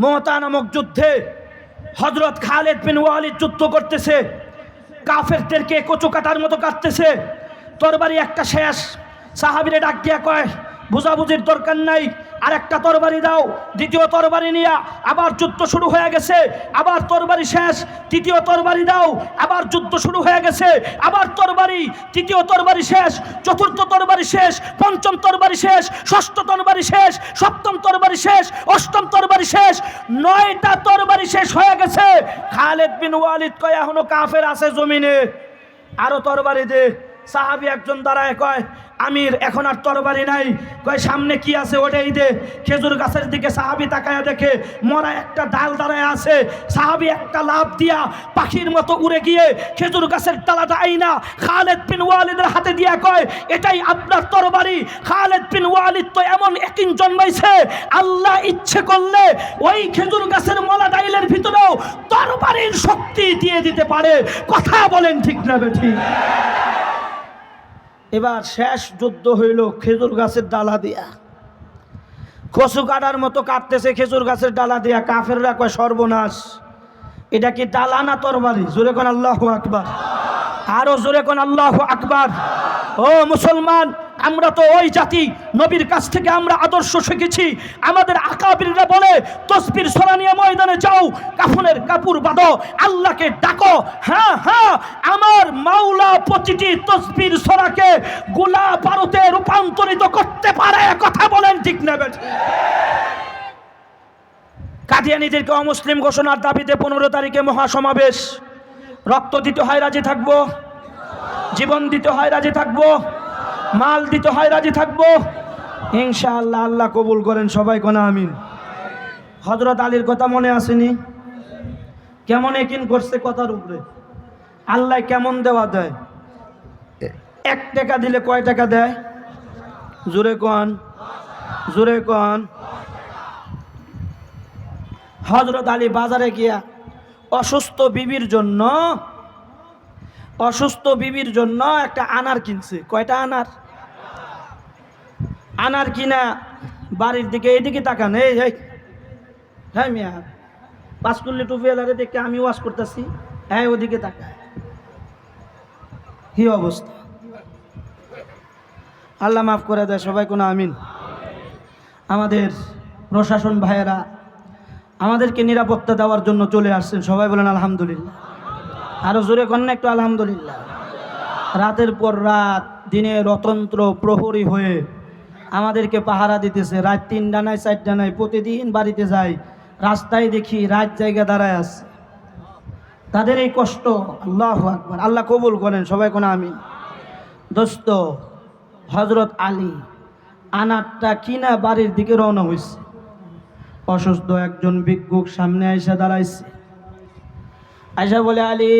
মমতা নামক যুদ্ধে হজরত খালেদ বিন ওয়ালিদ যুদ্ধ করতেছে, কাফেরদেরকে কচু কাটার মতো কাটতেছে, তরবারি একটা শেষ, সাহাবিরে ডাক দিয়া কয়, বুঝাবুঝির দরকার নাই আর একটা তরবারি দাও, দ্বিতীয় তরবারি নিয়া, আবার যুদ্ধ শুরু হয়ে গেছে, আবার তরবারি শেষ, তৃতীয় তরবারি দাও, আবার যুদ্ধ শুরু হয়ে গেছে, আবার তরবারি, তৃতীয় তরবারি শেষ, চতুর্থ তরবারি শেষ, পঞ্চম তরবারি শেষ, ষষ্ঠ তরবারি শেষ, সপ্তম তরবারি শেষ, অষ্টম তরবারি শেষ, নয়টা তরবারি শেষ হয়ে গেছে। খালেদ বিন ওয়ালিদ কয়, এখনও কাফের আছে জমিনে? আরও তরবারি দে। সাহাবি একজন দাঁড়ায় কয় আমির, এখন আর তরবারি নাই। কয়, সামনে কি আছে ওটাই দে। খেজুর গাছের দিকে সাহাবি তাকায় দেখে, মরা একটা ডাল দাঁড়ায় আছে। সাহাবি একটা লাভ দিয়া পাখির মতো উড়ে গিয়ে খেজুর গাছের ডালাটা আইনা খালেদ বিন ওয়ালিদের হাতে দিয়া কয়, এটাই আপনার তরবারি। খালেদ বিন ওয়ালিদ তো এমন একিন জন্মাইছে। আল্লাহ ইচ্ছে করলে ওই খেজুর গাছের মলা ডাইলের ভিতরেও তরবারির শক্তি দিয়ে দিতে পারে। কথা বলেন ঠিক না ঠিক? এবার শেষ যুদ্ধ হইল খেজুর গাছের ডালা দিয়া। কচু কাটার মতো কাটতেছে খেজুর গাছের ডালা দিয়া। কাফেররা কয়, সর্বনাশ। এটা কি ডালা না তরবারি? জোরে কোন আল্লাহ আকবার। আরও জোরে কোন আল্লাহ আকবার। ও মুসলমান আমরা তো ওই জাতি, নবীর কাছ থেকে আমরা আদর্শ শিখেছি। আমাদের আকাবিররা বলে, তসবির সরা নিয়ে ময়দানে যাও, কাফনের কাপুর বাঁধো, আল্লাহকে ডাকো। হ্যাঁ হ্যাঁ আমার মাওলা প্রতিটি তসবির সরাকে গোলা বারুতে রূপান্তরিত করতে পারে, কথা বলেন ঠিক না বেঠিক? কাদিয়ানিদেরকে অমুসলিম ঘোষণার দাবিতে পনেরো তারিখে মহাসমাবেশ। রক্ত দিতে হয়, রাজি থাকব? জীবন দিতে হয়, রাজি থাকব? মাল দিতে হয়, রাজি থাকব? ইনশাআল্লাহ, আল্লাহ কবুল করেন, সবাই কোনা আমিন। হজরত আলীর কথা মনে আসেনি? কেমন একিন করছে কথার উপরে? আল্লাহ কেমন দেওয়া দেয়? এক টাকা দিলে কয় টাকা দেয়? জোরে কন জোরে কন। হজরত আলী বাজারে গিয়া অসুস্থ বিবির জন্য, অসুস্থ বিবির জন্য একটা আনার কিনছে। কয়টা আনার? আনার কিনা বাড়ির দিকে এদিকে তাকান, এই হ্যাঁ মিয়া টুপি এলারে দেখে আমি ওয়াশ করতেছি। হ্যাঁ ওদিকে তাকায় কি অবস্থা? আল্লাহ মাফ করে দেয়, সবাই কোনো আমিন। আমাদের প্রশাসন ভাইয়েরা আমাদেরকে নিরাপত্তা দেওয়ার জন্য চলে আসছেন, সবাই বলেন আলহামদুলিল্লাহ। আরও জোরে কন্যা একটু আলহামদুলিল্লাহ। রাতের পর রাত দিনে রতন্ত্র প্রহরী হয়ে আমাদেরকে পাহারা দিতেছে। রাত তিন ডানায় চার ডানায় প্রতিদিন বাড়িতে যাই। রাস্তায় দেখি রাত জায়গা দাঁড়ায় আছে। তাদের এই কষ্ট, আল্লাহ আকবার। আল্লাহ কবুল করেন, সবাই কোনো আমি দোস্ত হজরত আলী আনারটা কিনা বাড়ির দিকে রওনা হয়েছে অসুস্থ একজন ভিক্ষুক সামনে আইসা দাঁড়াইছে। আইসা বলে, আলী,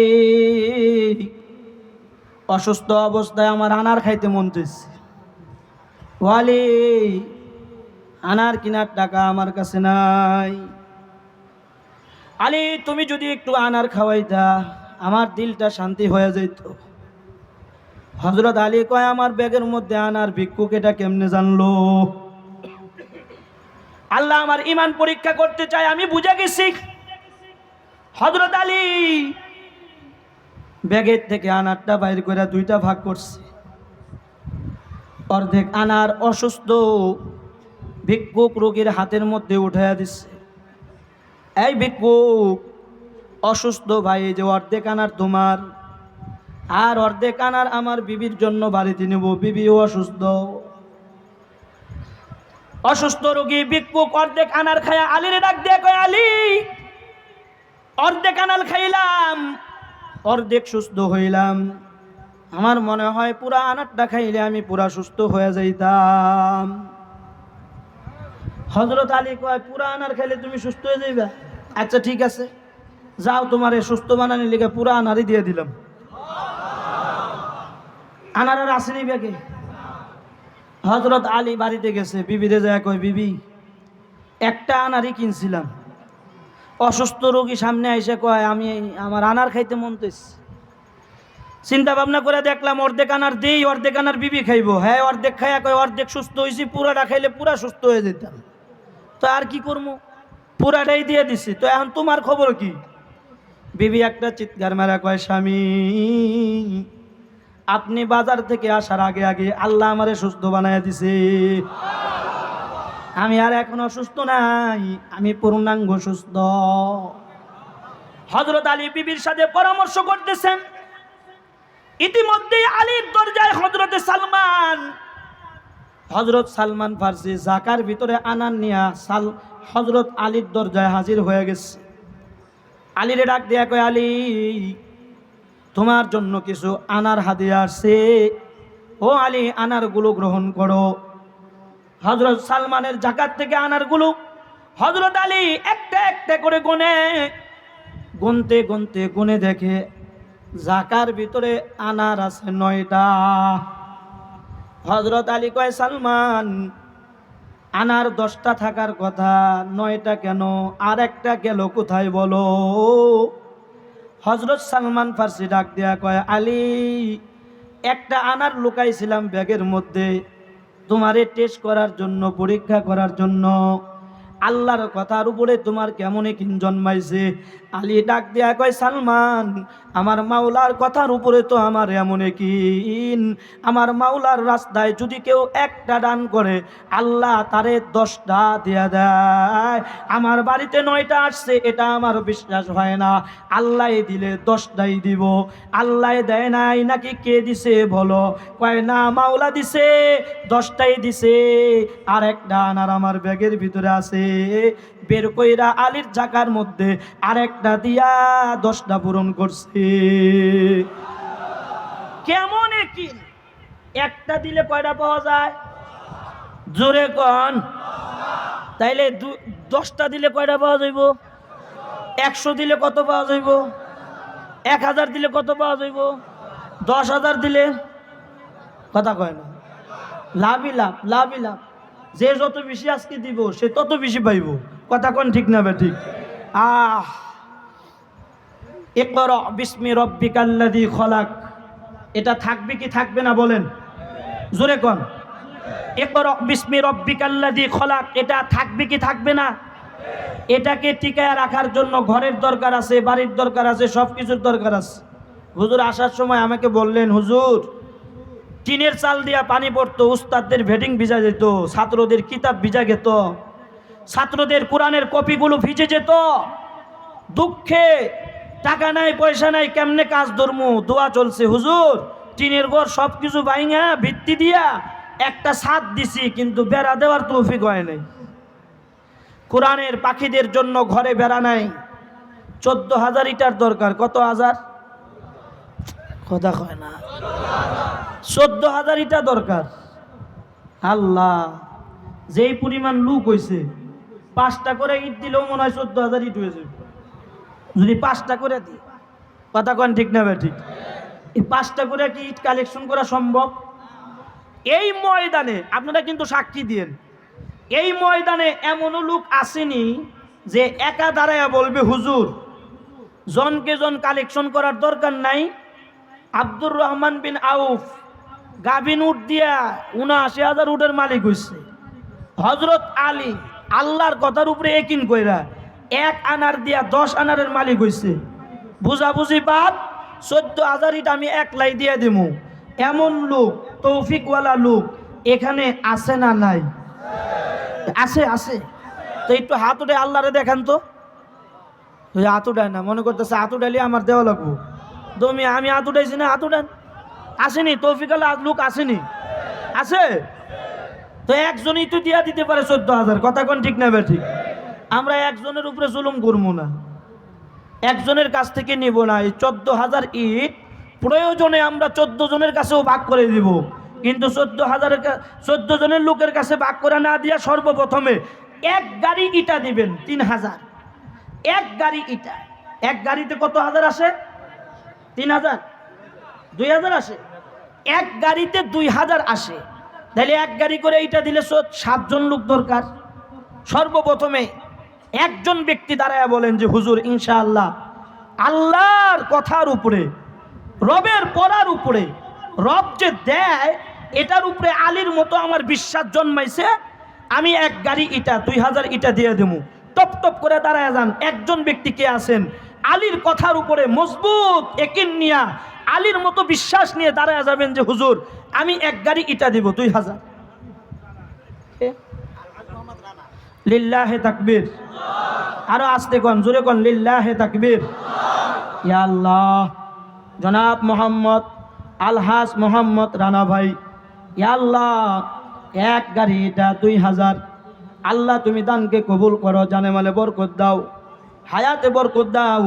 অসুস্থ অবস্থায় আমার আনার খাইতে মন চাইছে। ও আলী আনার কিনার টাকা আমার কাছে নাই। আলী, তুমি যদি একটু আনার খাওয়াইতা, আমার দিলটা শান্তি হয়ে যেত হজরত আলী কয়, আমার ব্যাগের মধ্যে আনার ভিক্ষুক এটা কেমনে জানলো? আল্লাহ আমার ইমান পরীক্ষা করতে চায়, আমি বুঝে গেছি। হজরত আলী ব্যাগের থেকে আনারটা বাইর করে দুইটা ভাগ করছে। অর্ধেক আনার অসুস্থ ভিক্ষুক রোগীর হাতের মধ্যে উঠাইয়া দিচ্ছে এই ভিক্ষুক অসুস্থ ভাই যে অর্ধেক আনার তোমার, আর অর্ধেক আনার আমার বিবির জন্য বাড়িতে নেব। বিবিও অসুস্থ। অসুস্থ রোগী ভিক্ষুক অর্ধেক আনার খায়া আলিরে ডাক দিয়ে কয়, আলী, অর্ধেক আনাল খাইলাম, অর্ধেক সুস্থ হইলাম। আমার মনে হয় পুরা আনারটা খাইলে আমি পুরা সুস্থ হয়ে যাইতাম। হজরত আলী কয়, পুরা আনার খাইলে তুমি সুস্থ হয়ে যাইবা? আচ্ছা ঠিক আছে। যাও তোমার এই সুস্থ বানানি লিখে পুরা আনারই দিয়ে দিলাম। আনার আর আসেনি ব্যাগে হজরত আলী বাড়িতে গেছে। বিবিরে যায় কয়, বিবি, একটা আনারই কিনছিলাম। অসুস্থ রোগী সামনে এসে কয়, আমি আমার আনার খাইতে মন চাইছে। চিন্তা ভাবনা করে দেখলাম, অর্ধেক আনার দিই, অর্ধেক আনার বিবি খাইবো। হ্যাঁ অর্ধেক খাইয়া কয়, অর্ধেক সুস্থ হয়েছি পুরাটা খাইলে পুরা সুস্থ হয়ে যেতাম। তো আর কি করব পুরাটাই দিয়ে দিছি। তো এখন তোমার খবর কি? বিবি একটা চিৎকার মারা কয়, স্বামী, আপনি বাজার থেকে আসার আগে আগে আল্লাহ আমারে সুস্থ বানায় দিছে। আমি আর এখন অসুস্থ নাই, আমি পূর্ণাঙ্গ সুস্থ। হজরত আলী বিবির সাথে পরামর্শ করতেছেন। ইতিমধ্যে আলীর দরজায় হজরতে সালমান হজরত সালমান ফার্সি জাকার ভিতরে আনান নিয়া সাল হজরত আলীর দরজায় হাজির হয়ে গেছে। আলীরে ডাক দেয়া কয়, আলী, তোমার জন্য কিছু আনার হাদিয়া আসছে। ও আলী, আনারগুলো গ্রহণ করো। হজরত সালমানের জাকাত থেকে আনারগুলো হজরত আলী একটা একটা করে গুনে, গুনতে গুনতে গুনে দেখে জাকার ভিতরে আনার আছে নয়টা। হজরত আলী কয়, সালমান, আনার দশটা থাকার কথা, নয়টা কেন? আর একটা গেল কোথায় বলো? হজরত সালমান ফার্সি ডাক দেয়া কয়, আলী, একটা আনার লুকাইছিলাম ব্যাগের মধ্যে। তোমারে টেস্ট করার জন্য, পরীক্ষা করার জন্য। আল্লাহর কথার উপরে তোমার কেমন কিন জন্মাইছে? আলী ডাক দেয়া কয়, সালমান, আমার মাওলার কথার উপরে তো আমার এমন কিন আমার মাওলার রাস্তায় যদি কেউ একটা দান করে, আল্লাহ তারে দশটা দেয়া দেয়। আমার বাড়িতে নয়টা আসছে, এটা আমার বিশ্বাস হয় না। আল্লাহ দিলে দশটাই দিব। আল্লাহ দেয় নাই, নাকি কে দিছে বলো? কয়, না, মাওলা দিছে, দশটাই দিছে। আর একটা আনার আমার ব্যাগের ভিতরে আছে। বের কইরা আলীর জাকার মধ্যে আরেকটা দিয়া দশটা পূরণ করছে। কেমন কি একটা দিলে কয়টা পাওয়া যায়? জোরে কন। তাইলে দশটা দিলে কয়টা পাওয়া যাইব? একশো দিলে কত পাওয়া যাইব? এক হাজার দিলে কত পাওয়া যাইব? দশ হাজার দিলে? কথা কয় না। লাভই লাভ লাভই লাভ। যে যত বেশি আজকে দিব, সে তত বেশি পাইব। কথা কোন ঠিক না ঠিক? আহ। ইকরা বিস্মি রব্বিকাল্লাযী খলাক। এটা থাকবে কি থাকবে না বলেন? জোরে কোন? ইকরা বিস্মি রব্বিকাল্লাযী খলাক। এটা থাকবে কি থাকবে না? এটাকে টিকায় রাখার জন্য ঘরের দরকার আছে, বাড়ির দরকার আছে সব কিছুর দরকার আছে। হুজুর আসার সময় আমাকে বললেন, হুজুর টিনের চাল দিয়া পানি পড়তো, উস্তাদদের ভেডিং ভিজা যেত ছাত্রদের কিতাব ভিজা যেত ছাত্রদের কোরআনের কপিগুলো ভিজে যেত। দুঃখে টাকা নাই, পয়সা নাই, কেমনে কাজ ধর্ম? দোয়া চলছে, হুজুর, টিনের ঘর সব কিছু বাইঙা ভিত্তি দিয়া একটা ছাদ দিছি, কিন্তু বেড়া দেওয়ার তৌফিক হয় নাই। কোরআনের পাখিদের জন্য ঘরে বেড়া নাই। চোদ্দ হাজার ইটার দরকার, কত হাজার? কথা কয় না। চোদ্দ হাজার ইটা দরকার। আল্লাহ, যেই পরিমাণ লুক হয়েছে পাঁচটা করে ইট দিলেও মনে হয় চোদ্দ হাজার ইট হয়ে যাবে। যদি পাঁচটা করে দিই কথা কন ঠিক না ঠিক। এই পাঁচটা করে কি ইট কালেকশন করা সম্ভব? এই ময়দানে, আপনারা কিন্তু সাক্ষী দিয়েন, এই ময়দানে এমনও লোক আসেনি যে একা দাঁড়ায় বলবে, হুজুর, জনকে জন কালেকশন করার দরকার নাই। আব্দুর রহমান বিন আউফ গাভিন উঠ দিয়া উনআশি হাজার উটের মালিক হইছে। হজরত আলী আল্লাহর কথার উপরে একিন কইরা এক আনার দিয়া দশ আনারের মালিক হইছে। বুঝাবুঝি বাদ চোদ্দ হাজার ইট আমি একলাই দিয়ে দিমু। এমন লোক, তৌফিকওয়ালা লোক এখানে আছে না নাই? আছে আছে। তো একটু হাত উঠে আল্লাহরে দেখান তো। হাত উঠায় না, মনে করতেছে হাত উঠাইলে আমার দেওয়া লাগবো। তুমি আমি হাত উঠাইছি না, হাত উঠান। আসেনি তৌফিকাল লোক আসেনি। আছে? তো একজনই তো দিয়া দিতে পারে চোদ্দ হাজার, কথা কোন ঠিক না ঠিক? আমরা একজনের উপরে জুলুম করব না। একজনের কাছ থেকে নিব না, এই চোদ্দ হাজার ইট প্রয়োজনে আমরা চোদ্দ জনের কাছেও ভাগ করে দিব। কিন্তু চোদ্দ হাজারের চোদ্দ জনের লোকের কাছে ভাগ করে না দিয়া সর্বপ্রথমে এক গাড়ি ইটা দিবেন, তিন হাজার। এক গাড়ি ইটা। এক গাড়িতে কত হাজার আসে? তিন হাজার? দুই হাজার আসে? এক গাড়িতে দুই হাজার আসে। তাহলে এক গাড়ি করে এইটা দিলে সাতজন লোক দরকার। সর্বপ্রথমে একজন ব্যক্তি দাঁড়ায় বলেন যে, হুজুর, ইনশাআল্লাহ, আল্লাহর কথার উপরে, রবের পড়ার উপরে, রব যে দেয়, এটার উপরে আলীর মতো আমার বিশ্বাস জন্মাইছে, আমি এক গাড়ি ইটা, দুই হাজার ইটা দিয়ে দেবো। টপ টপ করে দাঁড়ায় যান। একজন ব্যক্তি কে আছেন? আলীর কথার উপরে মজবুত একিন নিয়া আলীর মতো বিশ্বাস নিয়ে দাঁড়ায় যাবেন যে, হুজুর, আমি এক গাড়ি ইটা দিব, দুই হাজার। লিল্লাহে তাকবীর। আরও আসতে কন, জোরে কন, লিল্লাহে তাকবীর। ইয়া আল্লাহ, জনাব মোহাম্মদ আলহাস মোহাম্মদ রানা ভাই, ইয়া আল্লাহ, এক গাড়ি এটা দুই হাজার। আল্লাহ তুমি দানকে কবুল করো, জানে মালে বরকত দাও। হায়াতে বরকত দাও।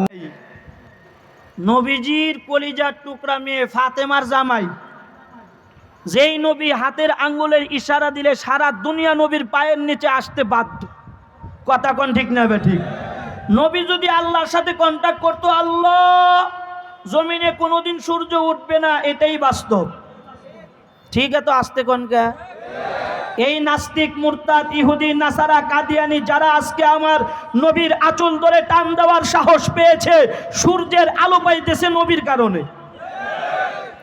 নবীজির কলিজার টুকরা মেয়ে ফাতেমার জামাই। যেই নবী হাতের আঙ্গুলের ইশারা দিলে সারা দুনিয়া নবীর পায়ের নিচে আসতে বাধ্য। কথা কোন ঠিক না বে ঠিক নবী যদি আল্লাহর সাথে কন্ট্যাক্ট করতো, আল্লাহ জমিনে কোনোদিন সূর্য উঠবে না, এটাই বাস্তব। ঠিক আছে, আসতে কনকা এই নাস্তিক মুরতাদ, ইহুদি, নাসারা, কাদিয়ানি যারা আজকে আমার নবীর আঁচল ধরে টান দেওয়ার সাহস পেয়েছে, সূর্যের আলো পাইতেছে নবীর কারণে।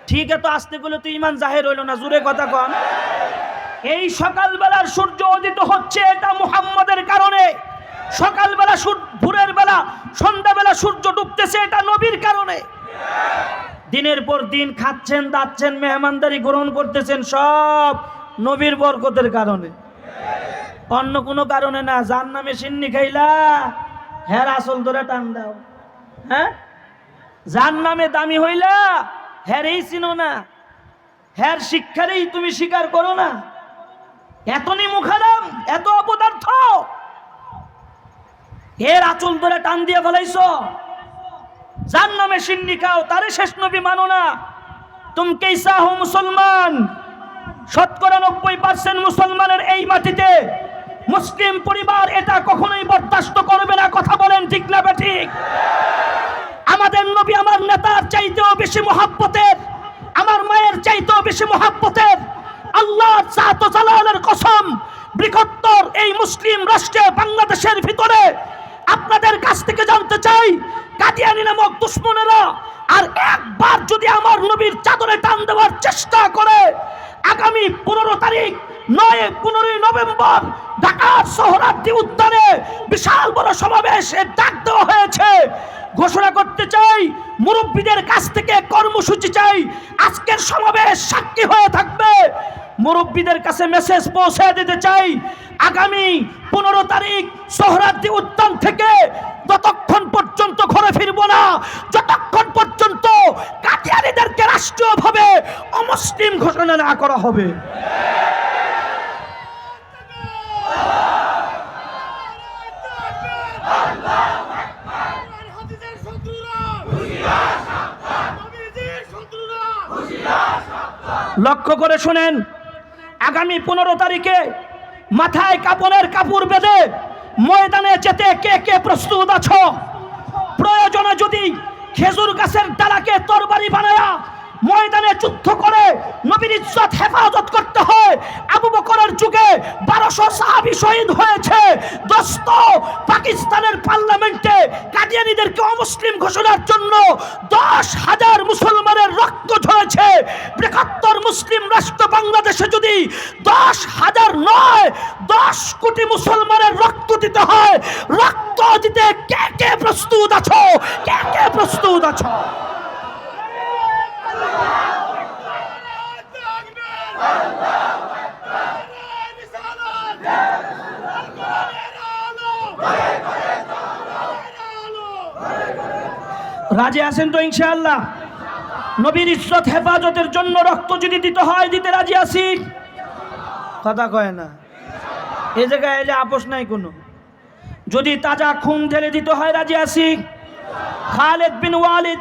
ঠিক আছে আসতে গেলে তো ইমান জাহের হইল না জুড়ে কথা কন। এই সকালবেলার সূর্য উদিত হচ্ছে এটা মুহাম্মদের কারণে। সকালবেলা ভোরের বেলা, সন্ধ্যাবেলা সূর্য ডুবতেছে এটা নবীর কারণে। দিনের পর দিন খাচ্ছেন, দাচ্ছেন, মেহমানদারি গ্রহণ করতেছেন, সব নবীর বরকতের কারণে। অন্য কোনো কারণে না যার নামে সিন্নি খাইলা হ্যাঁ আসল ধরে টান দাও। হ্যাঁ? যার নামে দামি হইলা হ্যাঁ এই চিনো না। হ্যার শিক্ষারেই তুমি স্বীকার করো না। এত মুখারাম, এত অপদার্থ। এর আচল ধরে টান দিয়ে ফেলাইছ। যার নামে সিন্নি খাও, তারে শেষ নবী মানো না। তুম কেসা হো মুসলমান? শতকরা নব্বই পার্সেন্ট মুসলমানের এই মাটিতে মুসলিম পরিবার এটা কখনোই বরদাস্ত করবে না, কথা বলেন ঠিক না ঠিক? আমাদের নবী আমার নেতার চাইতেও বেশি মহাব্বতের, আমার মায়ের চাইতেও বেশি মহাব্বতের, আল্লাহর জাত কসম, বৃহত্তর এই মুসলিম রাষ্ট্রে বাংলাদেশের ভিতরে আপনাদের কাছ থেকে জানতে চাই কাদিয়ানি নামক দুশ্মনেরা আর একবার যদি আমার নবীর চাদরে টান দেওয়ার চেষ্টা করে, আগামী পনেরো তারিখ, নয়, পনেরোই নভেম্বর, ঢাকার সোহরার্দি উদ্যানে বিশাল বড় সমাবেশের ডাক দেওয়া হয়েছে। ঘোষণা করতে চাই, মুরব্বীদের কাছ থেকে কর্মসূচি চাই। আজকের সমাবেশ সাক্ষী হয়ে থাকবে। মুরব্বীদের কাছে মেসেজ পৌঁছে দিতে চাই। আগামী পনেরো তারিখ সোহরার্দি উদ্যান থেকে ততক্ষণ পর্যন্ত ঘরে ফিরবো না, যতক্ষণ পর্যন্ত কাটিয়ারিদেরকে রাষ্ট্রীয়ভাবে অমুসলিম ঘোষণা না করা হবে। লক্ষ্য করে শুনেন, আগামী পনেরো তারিখে মাথায় কাপড়ের কাপড় বেঁধে ময়দানে যেতে কে কে প্রস্তুত আছ? প্রয়োজনে যদি খেজুর গাছের ডালাকে তরবারি বানায়া ময়দানে যুদ্ধ করে নবীর ইজ্জত হেফাজত করতে হয়, আবু বকরের যুগে বারোশো সাহাবি শহীদ হয়েছে। দোস্ত পাকিস্তানের পার্লামেন্টে কাদিয়ানিদেরকে অমুসলিম ঘোষণার জন্য দশ হাজার মুসলমানের রক্ত ঝরেছে। বৃহত্তর মুসলিম রাষ্ট্র বাংলাদেশে যদি দশ হাজার নয়, দশ কোটি মুসলমানের রক্ত দিতে হয়, রক্ত দিতে কে কে প্রস্তুত আছো? কে কে প্রস্তুত আছো? রাজি আছেন তো ইনশাআল্লাহ? নবীর ইজ্জত, হেফাজতের জন্য রক্ত যদি দিতে হয়, দিতে রাজি আছি? কথা কয় না। এ জায়গায় এলে আপোষ নাই কোনো। যদি তাজা খুন ঢেলে দিতে হয়, রাজি আছি? খালেদ বিন ওয়ালিদ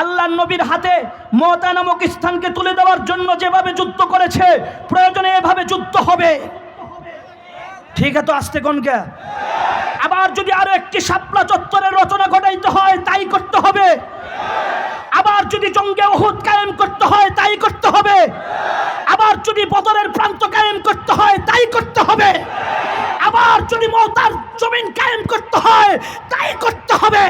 আল্লাহ নবীর হাতে মতা নামক স্থানকে তুলে দেওয়ার জন্য যেভাবে যুদ্ধ করেছে, প্রয়োজনে এভাবে যুদ্ধ হবে। ঠিক আছে, আসতে কোনকে আবার যদি আরও একটি শাপলা চত্বরের রচনা ঘটাইতে হয়, তাই করতে হবে। আবার যদি জঙ্গে ওহুদ কায়েম করতে হয়, তাই করতে হবে। আবার যদি বদরের প্রান্ত কায়েম করতে হয়, তাই করতে হবে। আবার যদি মৌতার জমিন কায়েম করতে হয়, তাই করতে হবে।